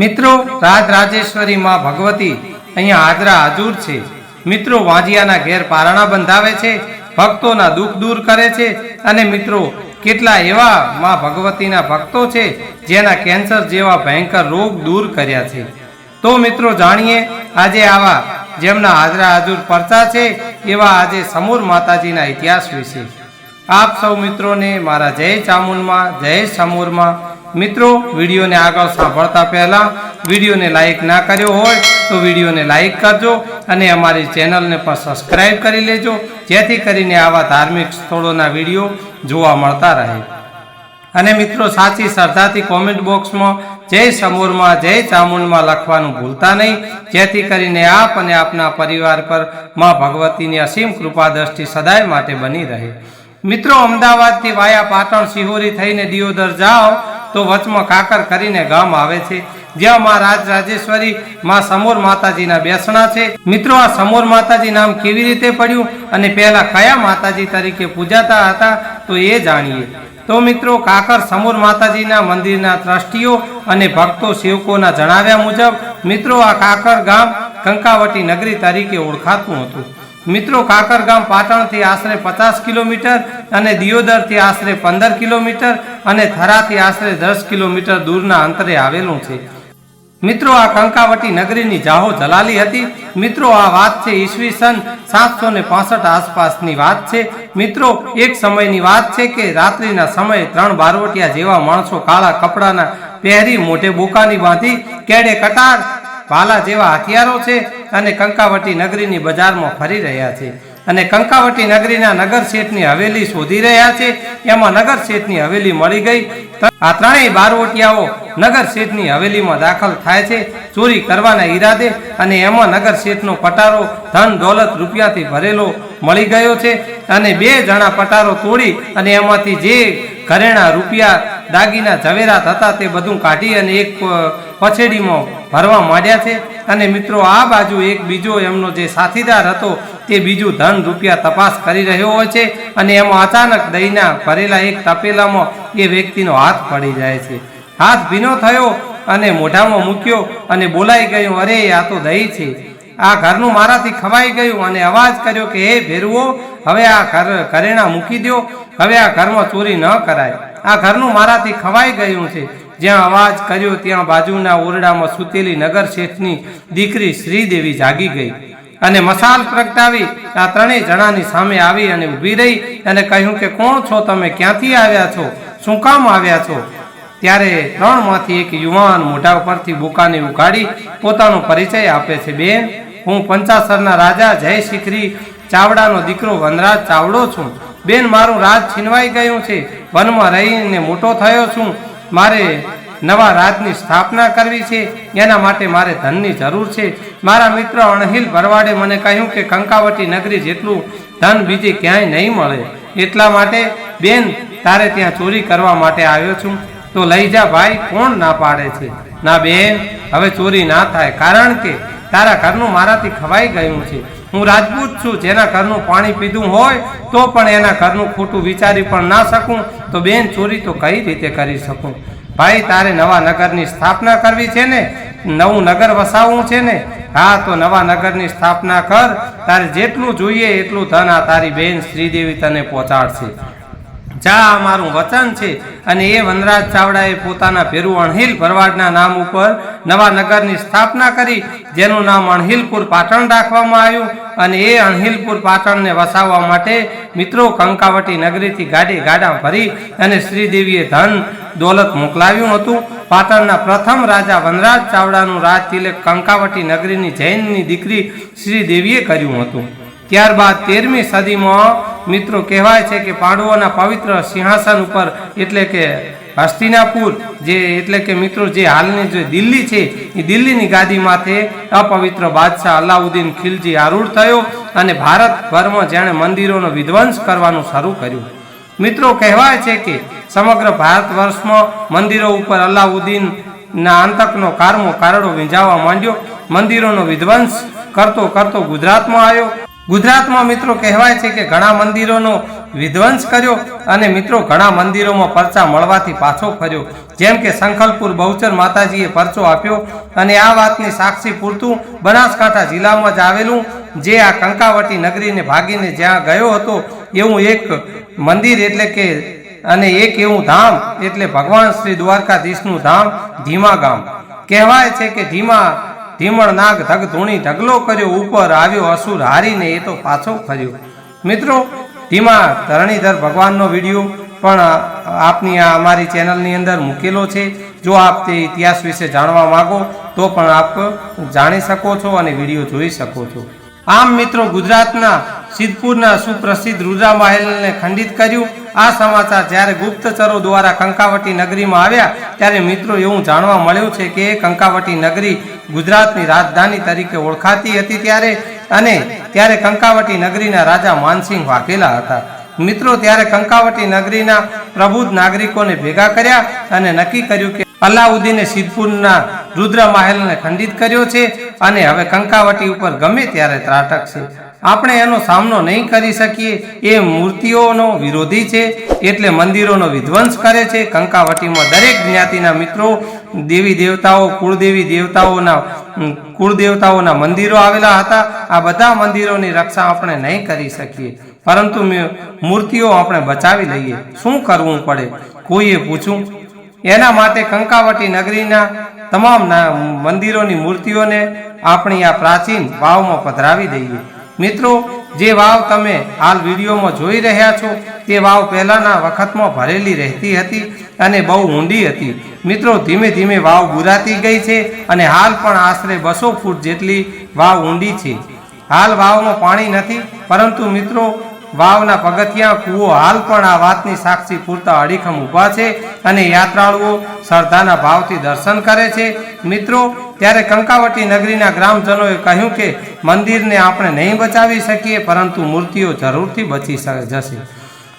મિત્રો રાજ રાજેશ્વરી માં ભગવતી અહીંયા હાજરા હાજુર છે. મિત્રો, વાંજિયાના ઘેર પારણા બંધાવે છે, ભક્તોના દુઃખ દૂર કરે છે અને મિત્રો, કેટલા એવા માં ભગવતીના ભક્તો છે જેના કેન્સર જેવા ભયંકર રોગ દૂર કર્યા છે. તો મિત્રો, જાણીએ આજે આવા જેમના હાજરા હાજુર પરચા છે એવા આજે સમૂર માતાજીના ઇતિહાસ વિશે. આપ સૌ મિત્રોને મારા જય ચામુંડમાં, જય સમૂરમાં મિત્રો, વિડીયોને આગળ સાંભળતા પહેલા વિડીયોને લાઈક ના કર્યો હોય તો વિડીયોને લાઈક કરજો અને અમારી ચેનલને પણ સબસ્ક્રાઈબ કરી લેજો, જેથી કરીને આવા ધાર્મિક સ્થળોના વીડિયો જોવા મળતા રહે. અને મિત્રો, સાચી શ્રદ્ધાથી કોમેન્ટ બોક્સમાં જય સમૂરમાં, જય ચામુંડમાં લખવાનું ભૂલતા નહીં, જેથી કરીને આપ અને આપના પરિવાર પરમાં ભગવતીની અસીમ કૃપા દ્રષ્ટિ સદાય માટે બની રહે. મિત્રો, અમદાવાદથી વાયા પાટણ સિહોરી થઈને દિયોદર જાઓ તો વચમાં કાકર કરીને ગામ આવે છે. જ્યાં માં રાજ રાજેશ્વરી, માં સમોર માતાજીના બેસણા છે. મિત્રો, આ સમોર માતાજી નામ કેવી રીતે પડ્યું અને પહેલા કયા માતાજી તરીકે પૂજાતા હતા, તો એ જાણીએ. તો મિત્રો કાકર સમોર માતાજીના મંદિરના ટ્રસ્ટીઓ અને ભક્તો સેવકોના જણાવ્યા મુજબ, મિત્રો, આ કાકર ગામ કંકાવટી નગરી તરીકે ઓળખાતું હતું. મિત્રો કાકર ગામ પાટણથી આશરે પચાસ કિલોમીટર અને દિયોદરથી આશરે પંદર કિલોમીટર અને થરાથી આશરે દસ કિલોમીટર દૂરના અંતરે આવેલું છે. મિત્રો, આ કંકાવટી નગરીની જાહો જલાલી હતી. મિત્રો, આ વાત છે ઈસવીસન સાતસો ને પાસઠ આસપાસની વાત છે. મિત્રો, એક સમયની વાત છે કે રાત્રિના સમયે ત્રણ બારવટિયા જેવા માણસો કાળા કપડાના પહેરી મોઢે બોકાની બાંધી, કેડે કટાર, ભાલા જેવા હથિયારો છે અને કંકાવટી નગરીની બજારમાં ફરી રહ્યા છે અને કંકાવટી નગરીના નગર શેઠની હવેલી શોધી રહ્યા છે. એમાં નગર શેઠની હવેલી મળી ગઈ. આ ત્રણેય બારવટિયાઓ નગર શેઠની હવેલીમાં દાખલ થાય છે. ચોરી કરવાના ઈરાદે અને એમાં નગર શેઠનો પટારો ધન દોલત રૂપિયાથી ભરેલો મળી ગયો છે અને બે જણા પટારો તોડી અને એમાંથી જે ઘરેણા રૂપિયા દાગીના ઝવેરાત હતા તે બધું કાઢી અને એક પછેડીમાં ભરવા માંડ્યા છે. અને મિત્રો, આ બાજુ એક બીજો એમનો જે સાથીદાર હતો, તે બીજું ધન રૂપિયા તપાસ કરી રહ્યો હોય છે અને એમાં અચાનક દહીંના ભરેલા એક તપેલામાં એ વ્યક્તિનો હાથ પડી જાય છે. હાથ ભીનો થયો અને મોઢામાં મૂક્યો અને બોલાઈ ગયું, અરે, આ તો દહીં છે. આ ઘરનું મારાથી ખવાઈ ગયું અને અવાજ કર્યો કે, હે ભેરવો હવે આ ઘર ઘરેણા મૂકી દો હવે આ ઘરમાં ચોરી ન કરાય. આ ઘરનું મારાથી ખવાઈ ગયું છે. જ્યાં અવાજ કર્યો ત્યાં બાજુના ઓરડામાં સૂતેલી નગર શેઠની દીકરી શ્રીદેવી જાગી ગઈ અને મસાલ પ્રગટાવી આ ત્રણેય જણાની સામે આવી અને ઊભી રહી અને કહ્યું કે, કોણ છો તમે? ક્યાંથી આવ્યા છો? શું કામ આવ્યા છો? ત્યારે ત્રણમાંથી એક યુવાન મોઢા ઉપરથી બુકાને ઉગાડી પોતાનો પરિચય આપે છે. બેન, હું પંચાસરના રાજા જય શિખરી ચાવડાનો દીકરો વનરાજ ચાવડો છું. બેન, મારું રાજ છીનવાઈ ગયું છે. વનમાં રહીને મોટો થયો છું. મારે નવા રાજની સ્થાપના કરવી છે, એના માટે મારે ધનની જરૂર છે. મારા મિત્ર અણહિલ ભરવાડે મને કહ્યું કે કંકાવટી નગરી જેટલું ધન બીજે ક્યાંય નહીં મળે. એટલા માટે, બેન, તારે ત્યાં ચોરી કરવા માટે આવ્યો છું. તો લઈ જા ભાઈ, કોણ ના પાડે છે? ના બેન, હવે ચોરી ના થાય. કારણ કે તારા ઘરનું મારાથી ખવાઈ ગયું છે. હું રાજપૂત છું, જેના ઘરનું પાણી પીધું હોય તો પણ એના ઘરનું ખોટું વિચારી પણ ના શકું. તો બેન, ચોરી તો કઈ રીતે કરી શકું? ભાઈ, તારે નવા નગરની સ્થાપના કરવી છે ને? નવું નગર વસાવવું છે ને? હા, તો નવા નગરની સ્થાપના કર. તારે જેટલું જોઈએ એટલું ધન આ તારી બેન શ્રીદેવી તને પહોંચાડશે. જા, આ મારું વચન છે. અને એ વનરાજ ચાવડાએ પોતાના ભેરુ અણહિલ ભરવાડના નામ ઉપર નવા નગરની સ્થાપના કરી, જેનું નામ અણહિલપુર પાટણ રાખવામાં આવ્યું અને એ અણહિલપુર પાટણને વસાવવા માટે મિત્રો કંકાવટી નગરીથી ગાડી ગાડા ભરી અને શ્રીદેવીએ ધન દોલત મોકલાવ્યું હતું. પાટણના પ્રથમ રાજા વનરાજ ચાવડાનું રાજ તિલક કંકાવટી નગરીની જૈનની દીકરી શ્રીદેવીએ કર્યું હતું. ત્યારબાદ તેરમી સદીમાં મિત્રો કહેવાય છે કે પાંડવોના પવિત્ર સિંહાસન ઉપર એટલે કે હસ્તિનાપુર, જે એટલે કે મિત્રો જે હાલની જે દિલ્હી છે, એ દિલ્હીની ગાદી માથે અપવિત્ર બાદશાહ અલાઉદ્દીન ખિલજી આરૂઢ થયો અને ભારતભરમાં જેણે મંદિરોનો વિધ્વંસ કરવાનું શરૂ કર્યું. મિત્રો, કહેવાય છે કે સમગ્ર ભારત વર્ષમાં મંદિરો ઉપર અલાઉદ્દીન ના આંતકનો કારમો કારડો વીંજાવા માંડ્યો. મંદિરોનો વિધ્વંસ કરતો કરતો ગુજરાતમાં આવ્યો. ગુજરાતમાં મિત્રો કહેવાય છે કે ઘણા મંદિરોનો વિધ્વંસ કર્યો અને મિત્રો ઘણા મંદિરોમાં પરચા મળવાથી પાછો ફર્યો. જેમ કે સંખલપુર બહુચર માતાજીએ પરચો આપ્યો અને આ વાતની સાક્ષી પૂરતું બનાસકાંઠા જિલ્લામાં જ આવેલું જે આ કંકાવટી નગરીને ભાગીને જ્યાં ગયો હતો એવું એક મંદિર એટલે કે અને એક એવું ધામ એટલે ભગવાન શ્રી દ્વારકાધીશનું ધામ ધીમા ગામ. કહેવાય છે કે ધીમા ધીમણ નાગ ધગ ધૂણી ઢગલો કર્યો, ઉપર આવ્યો અસુર હારીને એ તો પાછો ફર્યો. મિત્રો, ધીમા ધરણીધર ભગવાનનો વીડિયો પણ આપની આ અમારી ચેનલની અંદર મૂકેલો છે. જો આપ તે ઇતિહાસ વિશે જાણવા માંગો, તો પણ આપ જાણી શકો છો અને વીડિયો જોઈ શકો છો. આમ મિત્રો, ગુજરાતના સિદ્ધપુરના સુપ્રસિદ્ધ રુદ્રા મહેલને ખંડિત કર્યું. આ સમાચાર જ્યારે ગુપ્તચરો દ્વારા કંકાવટી નગરીમાં આવ્યા, ત્યારે મિત્રો એવું જાણવા મળ્યું છે કે કંકાવટી નગરી ગુજરાતની રાજધાની તરીકે ઓળખાતી હતી ત્યારે અને ત્યારે કંકાવટી નગરીના રાજા માનસિંહ વાઘેલા હતા. મિત્રો, ત્યારે કંકાવટી નગરીના પ્રબુદ્ધ નાગરિકોને ભેગા કર્યા અને નક્કી કર્યું કે અલાઉદ્દીને સિદ્ધપુરના રુદ્ર મહેલને ખંડિત કર્યો છે અને હવે કંકાવટી ઉપર ગમે ત્યારે ત્રાટકશે આપણે એનો સામનો નહીં કરી શકીએ. એ મૂર્તિઓનો વિરોધી છે, એટલે મંદિરોનો વિધ્વંસ કરે છે. કંકાવટીમાં દરેક જ્ઞાતિના મિત્રો, દેવી દેવતાઓ, કુળદેવી દેવતાઓના કુળદેવતાઓના મંદિરો આવેલા હતા. આ બધા મંદિરોની રક્ષા આપણે નહીં કરી શકીએ. પરંતુ મૂર્તિઓ આપણે બચાવી લઈએ. શું કરવું પડે? કોઈએ પૂછ્યું? એના માટે કંકાવટી નગરીના તમામ મંદિરોની મૂર્તિઓને આપણી આ પ્રાચીન ભાવમાં પધરાવી દઈએ. મિત્રો, જે વાવ તમે હાલ વિડીયોમાં જોઈ રહ્યા છો, તે વાવ પહેલાના વખતમાં ભરેલી રહેતી હતી અને બહુ ઊંડી હતી. મિત્રો, ધીમે ધીમે વાવ બુરાતી ગઈ છે અને હાલ પણ આશરે બસો ફૂટ જેટલી વાવ ઊંડી છે. હાલ વાવમાં પાણી નથી, પરંતુ મિત્રો વાવના પગથિયા કૂવો હાલ પણ આ વાતની સાક્ષી પૂરતા અડીખમ ઊભા છે અને યાત્રાળુઓ શ્રદ્ધાના ભાવથી દર્શન કરે છે. મિત્રો, ત્યારે કંકાવટી નગરીના ગ્રામજનોએ કહ્યું કે, મંદિરને આપણે નહીં બચાવી શકીએ, પરંતુ મૂર્તિઓ જરૂરથી બચી જશે.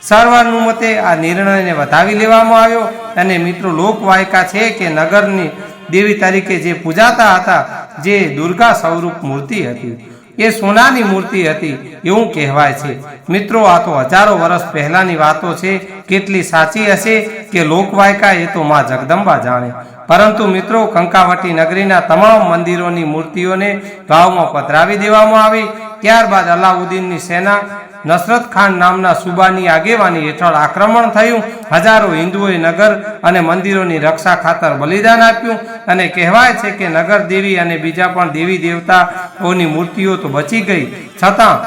સર્વાનુમતે આ નિર્ણયને વધાવી લેવામાં આવ્યો અને મિત્રો, લોકવાયકા છે કે નગરની દેવી તરીકે જે પૂજાતા હતા, જે દુર્ગા સ્વરૂપ મૂર્તિ હતી. એ સોનાની મૂર્તિ હતી, એવું કહેવાય છે. મિત્રો, આ તો હજારો વર્ષ પહેલાની વાતો છે. કેટલી સાચી હશે કે લોકવાયકા એ તો માં જગદંબા જાણે. પરંતુ મિત્રો, કંકાવટી નગરીના તમામ મંદિરોની મૂર્તિઓને ભાવમાં પધરાવી દેવામાં આવી. ત્યારબાદ અલાઉદ્દીનની સેના નસરત ખાન નામના સુબાની આગેવાની હેઠળ આક્રમણ થયું. હજારો હિન્દુઓએ નગર અને મંદિરોની રક્ષા ખાતર બલિદાન આપ્યું અને કહેવાય છે કે નગર દેવી અને બીજા પણ દેવી દેવતાઓની મૂર્તિઓ તો બચી ગઈ. છતાં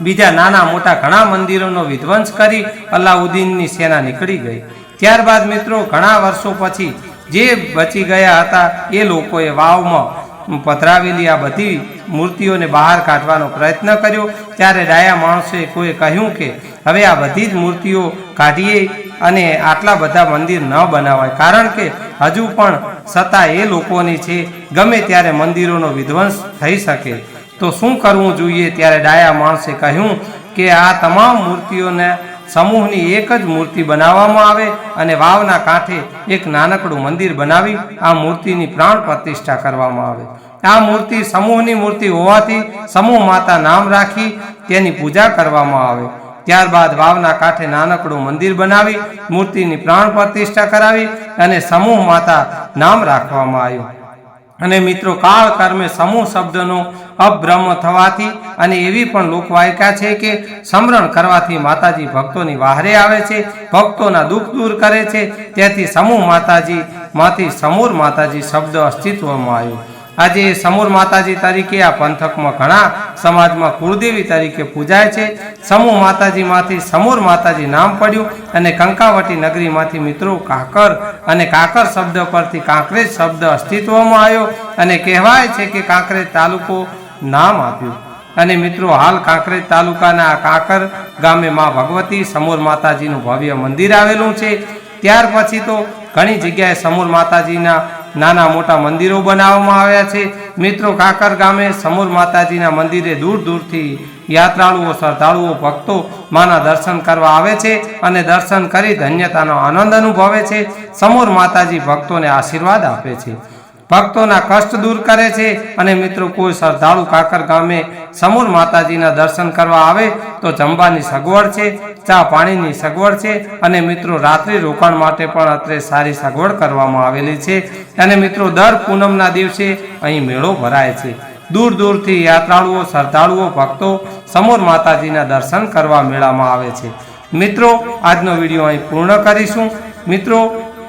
બીજા નાના મોટા ઘણા મંદિરોનો વિધ્વંસ કરી અલાઉદ્દીનની સેના નીકળી ગઈ. ત્યારબાદ મિત્રો, ઘણા વર્ષો પછી જે બચી ગયા હતા એ લોકોએ વાવમાં પધરાવેલી આ બધી મૂર્તિઓને બહાર કાઢવાનો પ્રયત્ન કર્યો. ત્યારે ડાયા માણસોએ કોઈ કહ્યું કે, હવે આ બધી જ મૂર્તિઓ કાઢીએ અને આટલા બધા મંદિર ન બનાવાય. કારણ કે હજુ પણ સત્તા એ લોકોની છે, ગમે ત્યારે મંદિરોનો વિધ્વંસ થઈ શકે. તો શું કરવું જોઈએ? ત્યારે ડાયા માણસે કહ્યું કે, આ તમામ મૂર્તિઓને સમૂહની એક જ મૂર્તિ બનાવવામાં આવે અને વાવના કાંઠે એક નાનકડું મંદિર બનાવી આ મૂર્તિની પ્રાણ પ્રતિષ્ઠા કરવામાં આવે. આ મૂર્તિ સમૂહની મૂર્તિ હોવાથી સમૂહ માતા નામ રાખી તેની પૂજા કરવામાં આવે. ત્યારબાદ વાવના કાંઠે નાનકડું મંદિર બનાવી મૂર્તિની પ્રાણ પ્રતિષ્ઠા કરાવી અને સમૂહ માતા નામ રાખવામાં આવ્યું. અને મિત્રો કાળ કર્મે સમૂહ શબ્દનો અભ્રમ થવાથી અને એવી પણ લોકવાયકા છે કે સમરણ કરવાથી માતાજી ભક્તોની વાહરે આવે છે, ભક્તોના દુઃખ દૂર કરે છે. તેથી સમૂહ માતાજી માંથી સમૂર માતાજી શબ્દ અસ્તિત્વમાં આવ્યો. આજે સમૂર માતાજી તરીકે આ પંથકમાં ઘણા સમાજમાં કુળદેવી તરીકે પૂજાય છે. સમૂહ માતાજીમાંથી સમૂર માતાજી નામ પડ્યું અને કંકાવટી નગરીમાંથી મિત્રો કાકર અને કાકર શબ્દ પરથી કાંકરેજ શબ્દ અસ્તિત્વમાં આવ્યો અને કહેવાય છે કે કાંકરેજ તાલુકો નામ આપ્યું. અને મિત્રો, હાલ કાંકરેજ તાલુકાના કાંકર ગામે માં ભગવતી સમૂર માતાજીનું ભવ્ય મંદિર આવેલું છે. ત્યાર પછી તો ઘણી જગ્યાએ સમૂર માતાજીના નાના મોટા મંદિરો બનાવવામાં આવ્યા છે. મિત્રો, કાકર ગામે સમૂર માતાજીના મંદિરે દૂર દૂરથી યાત્રાળુઓ, શ્રદ્ધાળુઓ, ભક્તો માના દર્શન કરવા આવે છે અને દર્શન કરી ધન્યતાનો આનંદ અનુભવે છે. સમૂર માતાજી ભક્તોને આશીર્વાદ આપે છે. ભક્તોના કષ્ટ દૂર કરે છે અને મિત્રો કોઈ શ્રદ્ધાળુ કાકર ગામે સમૂર માતાજીના દર્શન કરવા આવે તો જમવાની સગવડ છે, ચા પાણીની સગવડ છે અને મિત્રો રાત્રિ રોકાણ માટે પણ અત્રે સારી સગવડ કરવામાં આવેલી છે. અને મિત્રો દર પૂનમના દિવસે અહીં મેળો ભરાય છે. દૂર દૂરથી યાત્રાળુઓ, શ્રદ્ધાળુઓ, ભક્તો સમૂર માતાજીના દર્શન કરવા મેળામાં આવે છે. મિત્રો, આજનો વીડિયો અહીં પૂર્ણ કરીશું. મિત્રો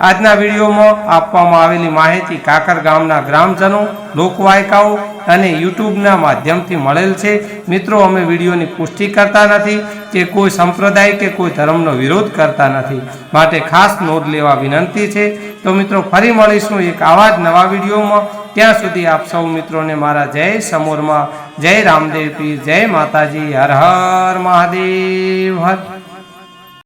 આજના વિડીયોમાં આપવામાં આવેલી માહિતી કાકર ગામના ગ્રામજનો, લોકવાયકાઓ અને યુટ્યુબના માધ્યમથી મળેલ છે. મિત્રો, અમે વિડીયોની પુષ્ટિ કરતા નથી કે કોઈ સંપ્રદાય કે કોઈ ધર્મનો વિરોધ કરતા નથી. માટે ખાસ નોંધ લેવા વિનંતી છે. તો મિત્રો, ફરી મળીશું એક આવા જ નવા વિડીયોમાં. ત્યાં સુધી આપ સૌ મિત્રોને મારા જય સમોરમાં. જય રામદેવ જય માતાજી. હર હર મહાદેવ, હર